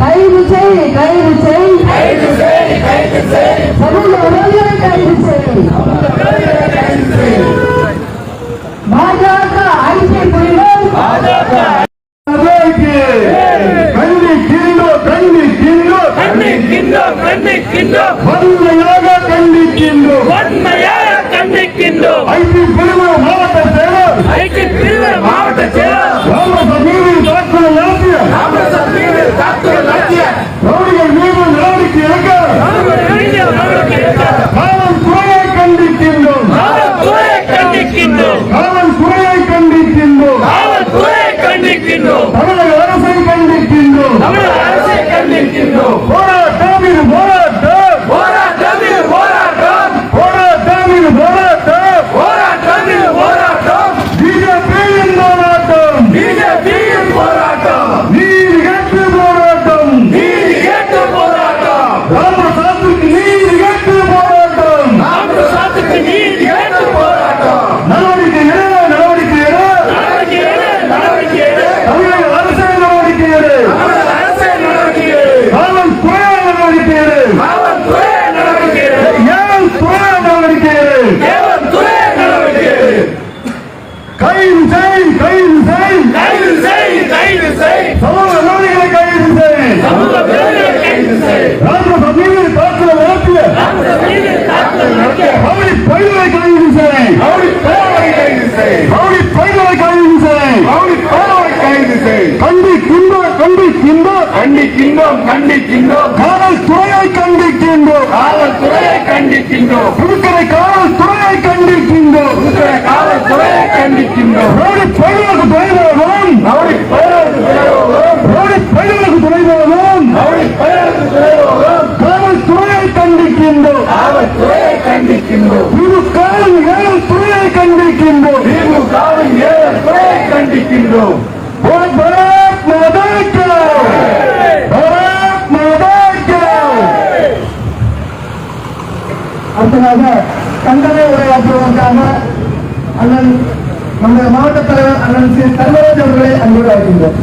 கைது செய் கைது செய். கைது செய் கைது செய். சமூக விரோதிகளை கண்ணி கிண்டோ கண்ணி கிண்டோ கண்ணி கிண்டோ வன்மையோ கைது செய் கைது செய். கைது செய் கைது செய். சமூக விரோதிகளை கைது செய். சமூக விரோதிகளை கைது செய். ராமசாமி மீது தாக்குதல் நடத்திய ராமதாஸ் மீது தாக்குதல் நடத்திய ரவுடி பயிர்களை கைது செய். ரவுடி பேரவை கைது செய். ரவுடி பயிர்களை கைது செய். ரவுடி பேரவை கைது செய். கண்டிக்கின்றோம் கண்டிக்கின்றோம் கண்டிக்கின்றோம் கண்டிக்கின்றோம் காவல்துறையை கண்டிக்கின்றோம் காவல்துறையை கண்டிக்கின்றோம் புதுக்கரை காவல்துறையை கண்டிக்கின்றோம் புதுக்கோட்டை கண்டிக்கின்றோம் ரவுடி பயிர்களுக்கு பேரவைக்கு துணைவோம் ரவுடி பயிர்களுக்கு துணைவோம் ரவுடி பேரவைக்கு துணைவோம் காவல்துறையை கண்டிக்கின்றோம். காவல்துறையை கண்டிக்கின்றோம். புது காவல் ஏழல் துறையை கண்டிக்கின்றோம். திமுகவின் ஏழு துறையை கண்டிக்கின்றோம். பாரத் பாரத் மாதா கி பாரத் மாதா கி அடுத்ததாக கண்டனை உரையாற்றுவதற்காக அண்ணன் நம்முடைய மாவட்ட தலைவர் அண்ணன் சி. தர்மராஜ் அவர்களை அன்போடு அழைக்கின்றோம்.